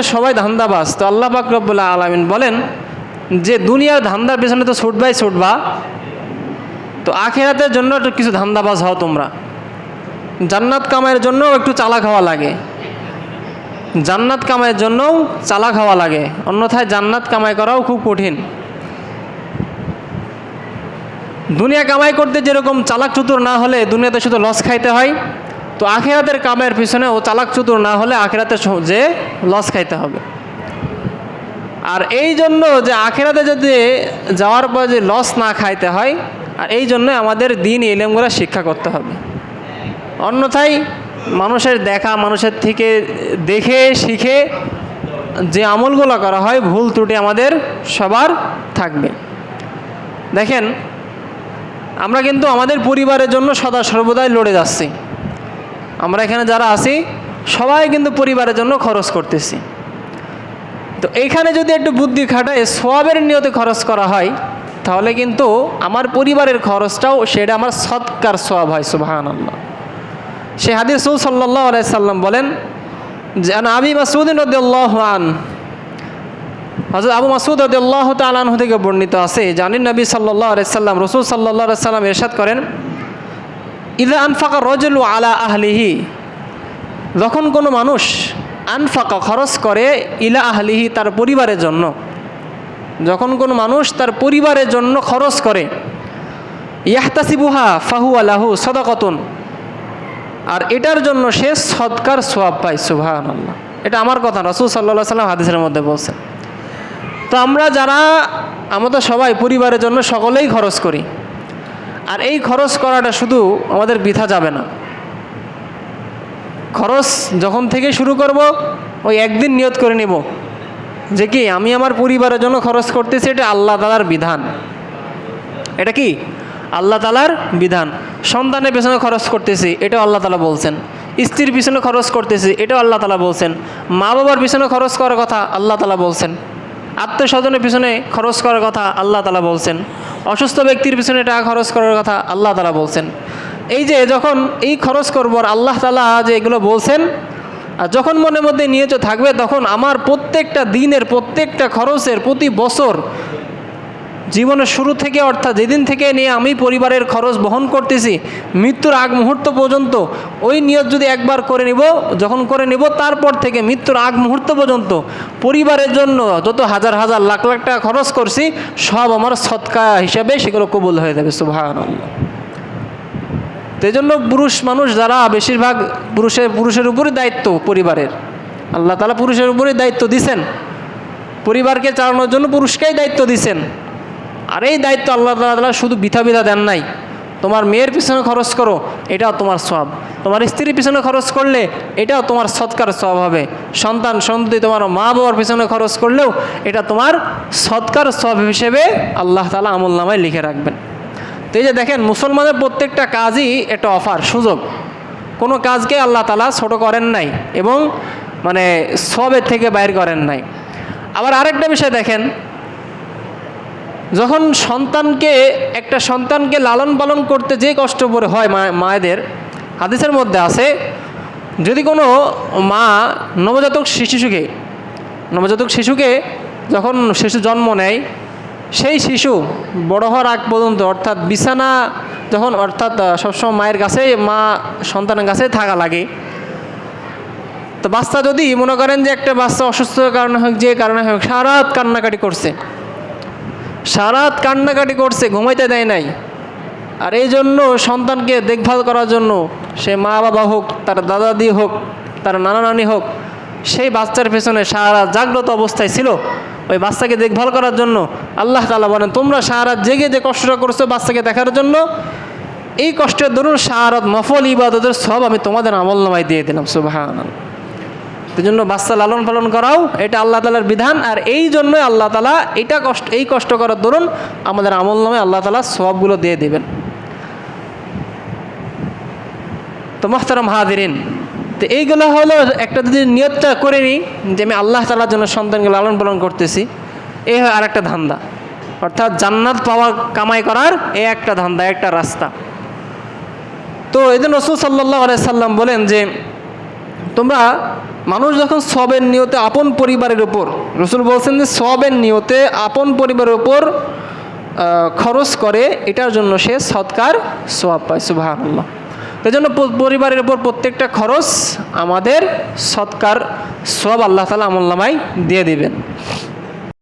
দুনিয়াতে সবাই ধান্দাবাজ। তো আল্লাহ পাক রব্বুল্লাহ আলমিন বলেন যে দুনিয়ার ধান্দার পেছনে তো ছুটবাই ছুটবা তো আখেরাতের জন্য একটু কিছু ধান্দাবাজ হও তোমরা। জান্নাত কামাইয়ের জন্য একটু চালাক হওয়া লাগে। জান্নাত কামাইয়ের জন্যও চালাক হওয়া লাগে। অন্যথায় জান্নাত কামাই করাও খুব কঠিন। দুনিয়া কামাই করতে যেরকম চালাক চতুর না হলে দুনিয়াতে শুধু লস খাইতে হয়। তো আখেরাতের কামের পিছনে ও চালাক চতুর না হলে আখেরাতে যে লস খাইতে হবে। আর এই জন্য যে আখেরাতে যদি যাওয়ার পর যে লস না খাইতে হয়, আর এই জন্য আমাদের দিন এলেমগুলো শিক্ষা করতে হবে। অন্যথায় মানুষের দেখা, মানুষের থেকে দেখে, শিখে যে আমলগুলো করা হয়, ভুল ত্রুটি আমাদের সবার থাকবে। দেখেন, আমরা কিন্তু আমাদের পরিবারের জন্য সদা সর্বদাই লড়ে যাচ্ছি। আমরা এখানে যারা আছি, সবাই কিন্তু পরিবারের জন্য খরচ করতেছি। তো এইখানে যদি একটু বুদ্ধি খাটায় সোয়াবের নিয়তে খরচ করা হয়, তাহলে কিন্তু আমার পরিবারের খরচটাও সেটা আমার সৎকার সোয়াব হয় সুবাহান আল্লাহ সে হাদিস সাল্লাহ সাল্লাম বলেন যে আবি মাসুদিন আন হজরত আবু মাসুদ রদ্দাল্লাহ তালাহ থেকে বর্ণিত আছে জানিন নবী সাল্লাহ সাল্লাম, রসুল সাল্লাহ সাল্লাম এরশাদ করেন ইদা আনফাকা রজলু আলা আহলিহি। যখন কোনো মানুষ আনফাকা, খরচ করে ইলা আহলিহি তার পরিবারের জন্য। যখন কোনো মানুষ তার পরিবারের জন্য খরচ করে, ইয়াহতাসিবুহা ফাহু আলাহু সদাকতন। আর এটার জন্য সে সৎকার সোয়াব পায় সুবাহান আল্লাহ এটা আমার কথা, রসুল সাল্লাহ সাল্লাম হাদিসের মধ্যে বলছেন। তো আমরা যারা, আমরা তো সবাই পরিবারের জন্য সকলেই খরচ করি। আর এই খরচ করাটা শুধু আমাদের বৃথা যাবে না। খরচ যখন থেকে শুরু করব, ওই একদিন নিয়ত করে নেব। যে কি, আমি আমার পরিবারের জন্য খরচ করতেছি, এটা আল্লাহ তালার বিধান। এটা কি? আল্লাহ তালার বিধান। সন্তানের পেছনে খরচ করতেছি, এটাও আল্লাহ তালা বলছেন। স্ত্রীর পিছনে খরচ করতেছি, এটাও আল্লাহ তালা বলছেন। মা বাবার পিছনে খরচ করার কথা আল্লাহ তালা বলছেন। আত্মীয় স্বজনের পিছনে খরচ করার কথা আল্লাহ তালা বলছেন। অসুস্থ ব্যক্তির পিছনে টাকা খরচ করার কথা আল্লাহ তালা বলছেন। এই যে যখন এই খরচ করব আর আল্লাহ তালা যে এগুলো বলছেন, আর যখন মনের মধ্যে নিয়োজিত থাকবে, তখন আমার প্রত্যেকটা দিনের প্রত্যেকটা খরচের প্রতি বছর জীবনের শুরু থেকে অর্থাৎ যেদিন থেকে নিয়ে আমি পরিবারের খরচ বহন করতেছি, মৃত্যুর আগ মুহূর্ত পর্যন্ত, ওই নিয়ত যদি একবার করে নিব, যখন করে নিব, তারপর থেকে মৃত্যুর আগ মুহূর্ত পর্যন্ত, পরিবারের জন্য যত হাজার হাজার লাখ লাখ টাকা খরচ করছি, সব আমার সৎকা হিসাবে সেগুলো কবুল হয়ে যাবে সুভান তো জন্য পুরুষ মানুষ যারা বেশিরভাগ পুরুষের পুরুষের উপরই দায়িত্ব পরিবারের। আল্লাহ তালা পুরুষের উপরই দায়িত্ব দিছেন। পরিবারকে চালানোর জন্য পুরুষকেই দায়িত্ব দিছেন। আর এই দায়িত্ব আল্লাহ তালা শুধু বিথা বিধা দেন নাই। তোমার মেয়ের পিছনে খরচ করো, এটাও তোমার সব তোমার স্ত্রীর পিছনে খরচ করলে এটাও তোমার সৎকার সব হবে। সন্তান সন্ততি তোমার মা বাবার পিছনে খরচ করলেও এটা তোমার সৎকার সব হিসেবে আল্লাহ তালা আমল নামায় লিখে রাখবেন। তো এই যে দেখেন, মুসলমানের প্রত্যেকটা কাজই একটা অফার, সুযোগ। কোনো কাজকে আল্লাহ তালা ছোট করেন নাই এবং মানে সবের থেকে বাইর করেন নাই। আবার আরেকটা বিষয় দেখেন যখন সন্তানকে, একটা সন্তানকে লালন পালন করতে যে কষ্ট পরে হয় মা, মায়েদের, হাদিসের মধ্যে আছে, যদি কোনো মা নবজাতক শিশুকে নবজাতক শিশুকে যখন শিশু জন্ম নেয়, সেই শিশু বড় হওয়ার আগ পর্যন্ত, অর্থাৎ বিছানা যখন, অর্থাৎ সবসময় মায়ের কাছে, মা সন্তানের কাছে থাকা লাগে। তো বাচ্চা যদি মনে করেন যে একটা বাচ্চা অসুস্থতার কারণে হোক, যে কারণে হোক সারা রাত কান্নাকাটি করছে সারা রাত কান্নাকাটি করছে, ঘুমাইতে দেয় নাই। আর এই জন্য সন্তানকে দেখভাল করার জন্য সে মা বাবা হোক, তার দাদা দাদি হোক, তার নানা নানি হোক, সেই বাচ্চার পেছনে সারা জাগ্রত অবস্থায় ছিল। ওই বাচ্চাকে দেখভাল করার জন্য আল্লাহ তালা বলেন, তোমরা সারা জেগে যে কষ্টটা করছ বাচ্চাকে দেখার জন্য, এই কষ্টের ধরুন সারাত মফল ইবাদতের সব আমি তোমাদের আমল নামায় দিয়ে দিলাম সুবাহান এই জন্য বাচ্চা লালন পালন করাও এটা আল্লাহ তালার বিধান, আর এই জন্যই আল্লাহ তালা এটা কষ্ট, এই কষ্ট করার দরুন আমাদের আমল নামে আল্লাহ তালা সবগুলো দিয়ে দেবেন। তো মোহতারাম হাদিরিন তো এইগুলো হলো একটা যদি নিয়তটা করে নিই যে আমি আল্লাহ তালার জন্য সন্তানকে লালন পালন করতেছি এই হয় আর একটা ধান্দা। অর্থাৎ জান্নাত পাওয়া কামাই করার এ একটা ধান্দা একটা রাস্তা। তো জন্য রসুল সাল্লাহ সাল্লাম বলেন যে তোমরা মানুষ যখন সবের নিয়তে আপন পরিবারের উপর, রসুল বলছেন যে সবের নিয়তে আপন পরিবারের উপর খরচ করে, এটার জন্য সে সৎকার সোয়াব পায় সুবাহ এই জন্য পরিবারের উপর প্রত্যেকটা খরচ আমাদের সৎকার সব আল্লাহ তালা আমল্লামাই দিয়ে দিবেন।